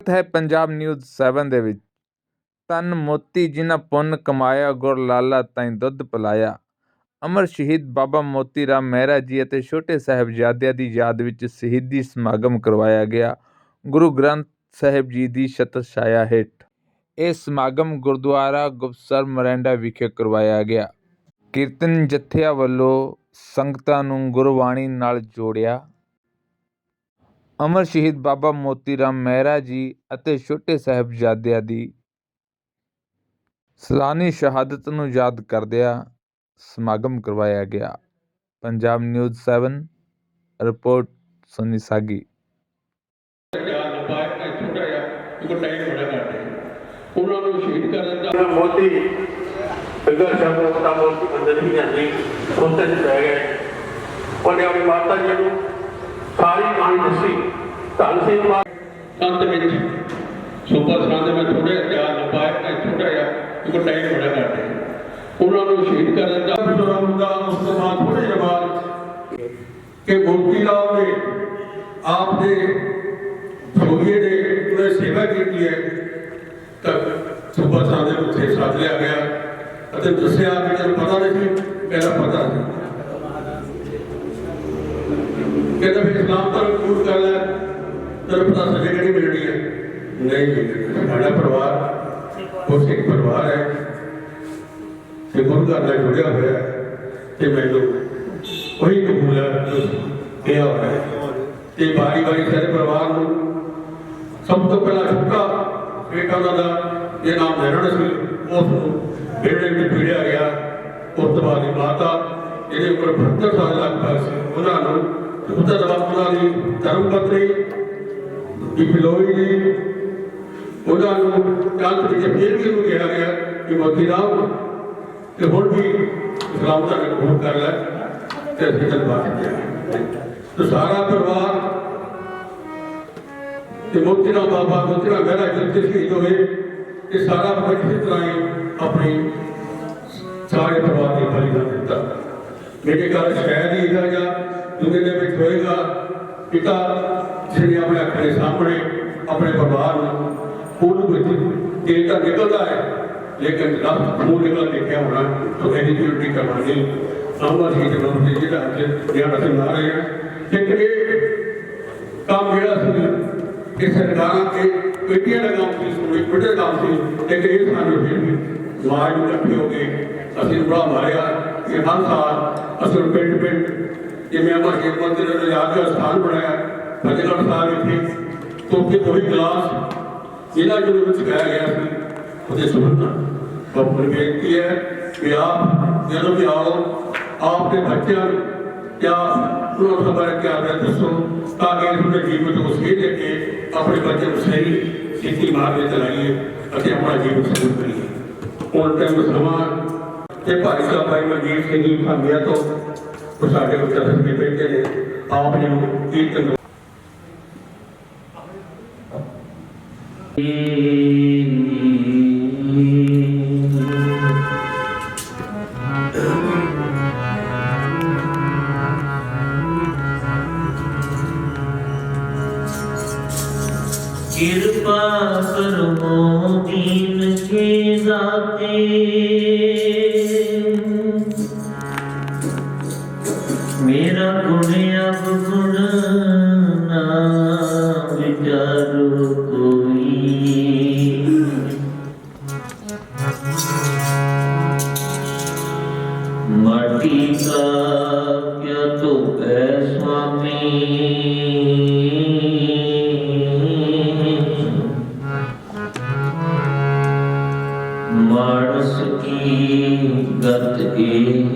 ਹੈ ਪੰਜਾਬ ਨਿਊਜ਼ 7 ਦੇ ਵਿੱਚ। ਤਨ ਮੋਤੀ ਜਿਨ੍ਹਾਂ ਪੁੰਨ ਕਮਾਇਆ, ਗੁਰ ਲਾਲਾ ਤਾਈਂ ਦੁੱਧ ਪਿਲਾਇਆ। ਅਮਰ ਸ਼ਹੀਦ ਬਾਬਾ ਮੋਤੀ ਰਾਮ ਮਹਿਰਾ ਜੀ ਅਤੇ ਛੋਟੇ ਸਾਹਿਬਜ਼ਾਦਿਆਂ ਦੀ ਯਾਦ ਵਿੱਚ ਸ਼ਹੀਦੀ ਸਮਾਗਮ ਕਰਵਾਇਆ ਗਿਆ। ਗੁਰੂ ਗ੍ਰੰਥ ਸਾਹਿਬ ਜੀ ਦੀ ਛਤਰ ਛਾਇਆ ਹੇਠ। ਇਹ ਸਮਾਗਮ ਗੁਰਦੁਆਰਾ ਗੁਪਤਸਰ ਮਰੈਂਡਾ ਵਿਖੇ ਕਰਵਾਇਆ ਗਿਆ। ਕੀਰਤਨ ਜਥਿਆਂ ਵੱਲੋਂ ਸੰਗਤਾਂ ਨੂੰ ਗੁਰਬਾਣੀ ਨਾਲ ਜੋੜਿਆ ਅਮਰ ਸ਼ਹੀਦ ਬਾਬਾ ਮੋਤੀ ਰਾਮ ਮਹਿਰਾ ਜੀ ਅਤੇ ਛੋਟੇ ਸਾਹਿਬਜ਼ਾਦਿਆਂ ਦੀ ਸਲਾਨੀ ਸ਼ਹਾਦਤ ਨੂੰ ਯਾਦ ਕਰਦਿਆਂ ਸਮਾਗਮ ਕਰਵਾਇਆ ਗਿਆ। ਪੰਜਾਬ ਨਿਊਜ਼ 7 ਰਿਪੋਰਟ ਸੁਨੀ ਸਾਗੀ। ਉਹਨਾਂ ਨੂੰ ਸ਼ਹੀਦ ਕਰਨ ਦਾ ਜਦੋਂ ਮੋਦੀ ਸ਼ਬਦ ਦਾ ਬੰਦਨ ਹੀ ਜਾਂਦੀ ਉੱਤੇ ਪੈ ਗਏ। ਉਹਨੇ ਆਪਣੀ ਮਾਤਾ ਜੀ ਨੂੰ ਸਾਰੀ ਕਹਾਣੀ ਦੱਸੀ। ਧੰਨ ਸਿੰਘ ਮਾ ਸੰਤ ਵਿੱਚ ਸੂਬਾ ਸੰਤ ਮੈਂ ਥੋੜੇ ਚਾਰ ਲੰਬਾ ਹੈ ਛੋਟਾ ਜਿਹਾ ਇੱਕ ਟਾਈਮ ਬੜਾ ਘੱਟ ਹੈ। ਉਹਨਾਂ ਨੂੰ ਸ਼ਹੀਦ ਕਰਨ ਦਾ ਬਜ਼ੁਰਗ ਦਾ ਉਸ ਤੋਂ ਬਾਅਦ ਥੋੜੇ ਜਿਹਾ ਬਾਅਦ ਕਿ ਮੋਤੀ ਰਾਮ ਨੇ ਆਪ ਦੇ ਸੋਹੀਏ ਦੇ ਉਹਨੇ ਸੇਵਾ ਕੀਤੀ ਹੈ ਤਾਂ ਸੂਬਾ ਸੰਤ ਦੇ ਉੱਥੇ ਸੱਦ ਲਿਆ ਗਿਆ ਅਤੇ ਦੱਸਿਆ ਕਿ ਤੈਨੂੰ ਪਤਾ ਨਹੀਂ ਸੀ ਮੇਰਾ ਪਤਾ ਸੀ। ਕਹਿੰਦਾ ਫਿਰ ਤਾਂ ਕਬੂਲ ਕਰ ਲੈ ਤੈਨੂੰ ਪਤਾ ਸਜ਼ਾ ਕਿਹੜੀ ਮਿਲਣੀ ਹੈ? ਨਹੀਂ ਸਾਡਾ ਪਰਿਵਾਰ ਉਹ ਸਿੱਖ ਪਰਿਵਾਰ ਹੈ। ਤੇ ਗੁਰੂ ਘਰ ਨਾਲ ਜੁੜਿਆ ਹੋਇਆ ਤੇ ਮੈਨੂੰ ਉਹੀ ਕਬੂਲ ਹੈ ਇਹ ਹੋਇਆ ਤੇ ਬਾਰੀ ਬਾਰੀ ਸਾਰੇ ਪਰਿਵਾਰ ਨੂੰ ਸਭ ਤੋਂ ਪਹਿਲਾਂ ਛੁੱਟਾ ਬੇਟਾ ਉਹਨਾਂ ਦਾ ਇਹ ਨਾਮ ਨੈਰਣ ਸੀ, ਉਸ ਨੂੰ ਬੇੜੇ ਵਿੱਚ ਪੀੜਿਆ ਗਿਆ। ਉਸ ਤੋਂ ਬਾਅਦ ਮਾਤਾ ਇਹਦੇ ਉੱਪਰ 72 ਸਾਲ ਲਗਭਗ ਸੀ, ਉਹਨਾਂ ਨੂੰ ਉਹਦਾ ਉਹਨਾਂ ਦੀ ਧਰਮ ਪਤਨੀ ਦੀ ਬਿਲੋਈ ਜੀ, ਉਹਨਾਂ ਨੂੰ ਕੰਤ ਵਿੱਚ ਫੇਰ ਵੀ ਉਹਨੂੰ ਕਿਹਾ ਗਿਆ ਕਿ ਮੋਤੀ ਰਾਮ ਤੇ ਹੁਣ ਵੀ ਇਸਲਾਮ ਦਾ ਕਬੂਲ ਕਰ ਲੈ ਤੇ ਅਸੀਂ ਚੱਲ ਗਿਆ ਤੇ ਸਾਰਾ ਪਰਿਵਾਰ ਤੇ ਮੋਤੀ ਰਾਮ ਬਾਬਾ ਮੋਤੀ ਰਾਮ ਮਹਿਰਾ ਜਿੱਥੇ ਸ਼ਹੀਦ ਹੋਏ, ਇਹ ਸਾਰਾ ਪਰਿਵਾਰ ਤਰ੍ਹਾਂ ਹੀ ਆਪਣੀ ਸਾਰੇ ਪਰਿਵਾਰ ਦੀ ਬਲੀਦਾਨ ਦਿੱਤਾ। ਮੇਰੇ ਘਰ ਸ਼ਹਿਰ ਹੀ ਇਹਦਾ ਜਾਂ ਦੇ ਵਿੱਚ ਹੋਏਗਾ ਪਿਤਾ ਜਿਹੜੇ ਆਪਣੇ ਆਪਣੇ ਸਾਹਮਣੇ, ਆਪਣੇ ਪਰਿਵਾਰ ਨੂੰ ਉਹਨੂੰ ਵਿੱਚ ਇਹ ਤਾਂ ਨਿਕਲਦਾ ਹੈ, ਲੇਕਿਨ ਰੱਬ ਨੂੰ ਨਿਕਲ ਦੇਖਿਆ ਹੋਣਾ, ਤਾਂ ਇਹਦੀ ਡਿਊਟੀ ਕਰਵਾਉਣੀ ਆਮਾ ਜੀ ਦੇ ਨਾਮ ਤੇ ਜਿਹੜਾ ਅੱਜ ਜਿਹੜਾ ਅਸੀਂ ਨਾ ਰਹੇ ਹਾਂ, ਲੇਕਿਨ ਇਹ ਕੰਮ ਜਿਹੜਾ ਸੀ ਇਹ ਸਰਕਾਰਾਂ ਤੇ ਪੇਟੀਆਂ ਦਾ ਸੀ ਸੋਈ ਵੱਡੇ ਕੰਮ ਸੀ, ਲੇਕਿਨ ਇਹ ਸਾਨੂੰ ਫਿਰ ਵੀ ਸਮਾਜ ਇਕੱਠੇ ਹੋ ਗਏ ਅਸੀਂ ਬੜਾ ਮਾਰਿਆ ਕਿ ਹਰ ਸਾਲ ਅਸੀਂ ਪਿੰਡ ਪਿੰਡ ਜਿਵੇਂ ਅਮਰ ਜੀ ਮੰਦਿਰ ਦਾ ਯਾਦਗਾਰ ਸਥਾਨ ਬਣਾਇਆ ਫਤਿਹਗੜ੍ਹ ਸਾਹਿਬ ਵਿਖੇ ਤੋਂ ਕਿ ਕੋਈ ਗਲਾਸ ਇਹਨਾਂ ਜਿਹਦੇ ਵਿੱਚ ਗਾਇਆ ਗਿਆ ਸੀ ਉਹਦੇ ਸੁਣਨਾ ਬਾਪੂ ਨੇ ਬੇਨਤੀ ਹੈ ਕਿ ਆਪ ਜਦੋਂ ਵੀ ਆਓ ਆਪ ਦੇ ਬੱਚਿਆਂ ਨੂੰ ਜਾਂ ਉਹਨਾਂ ਨੂੰ ਬਾਰੇ ਕਿਆ ਹੈ ਦੱਸੋ ਤਾਂ ਕਿ ਉਹਨਾਂ ਦੇ ਜੀਵਨ ਨੂੰ ਸਹੀ ਦੇ ਕੇ ਆਪਣੇ ਬੱਚੇ ਨੂੰ ਸਹੀ ਸਿੱਧੀ ਮਾਰਗ ਤੇ ਚਲਾਈਏ ਅਤੇ ਆਪਣਾ ਜੀਵਨ ਸੁਖੀ ਕਰੀਏ ਹੁਣ ਟਾਈਮ ਸਮਾਂ ਤੇ ਭਾਈ ਸਾਹਿਬ ਭਾਈ ਮਨਜੀਤ ਸਿੰਘ ਜੀ ਭਾਂਗਿਆ ਤੋਂ ਉਹ ਸਾਡੇ ਉੱਤੇ ਤਸਵੀਰ ਬੈਠੇ ਨੇ ਆਪ ਜੀ ਨੂੰ ਕੀਰਤਨ ਕਿਰਪਾ ਕਰਮੋ ਦੀਨ ਕੇ ਦਾਤੇ ਮਾਟੀ ਕਾ ਕਿਆ ਤੋ ਹੈ ਸੁਆਮੀ? ਮਾਨਸ ਕੀ ਗਤ ਏਹੀ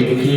সে কি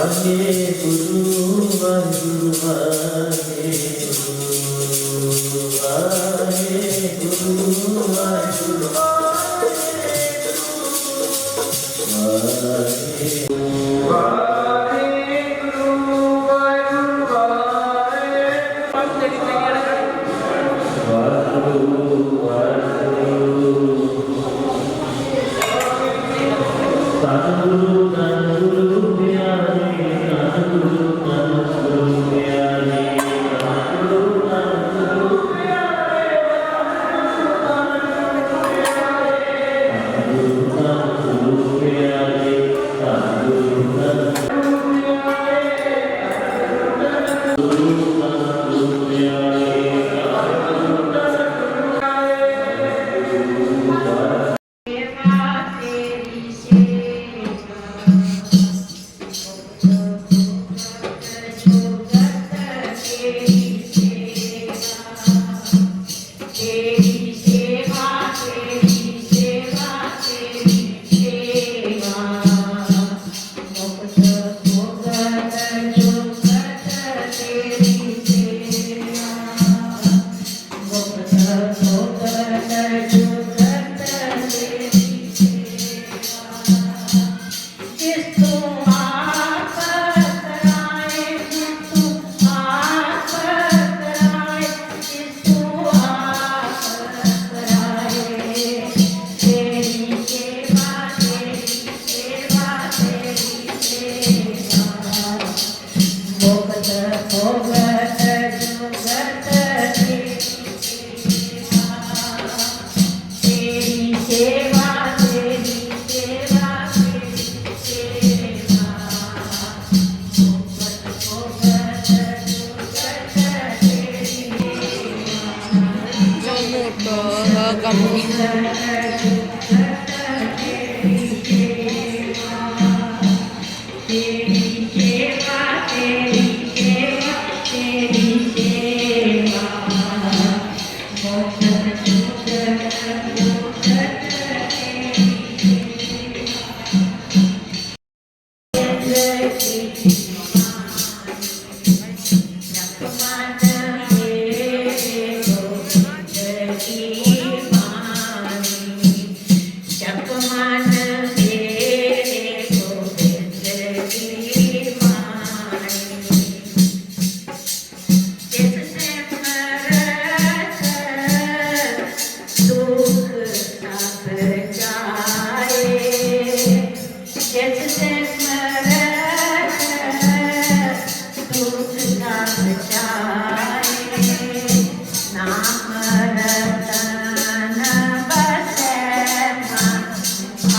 हरे गुरु गुरु Música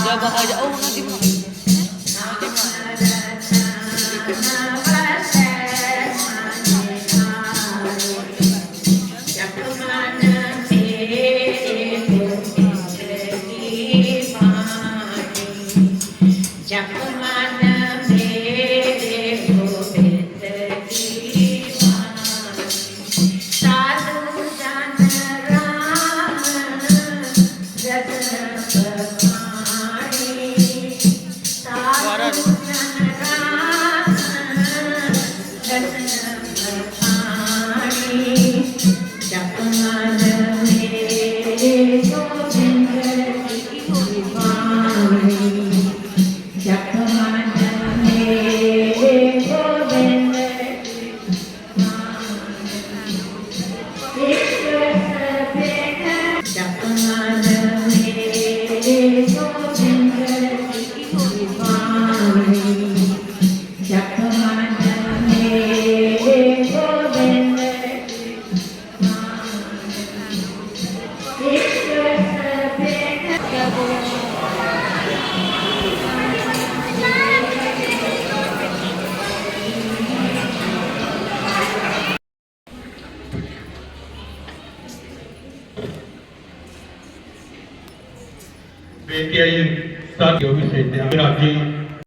Ya bakacağım.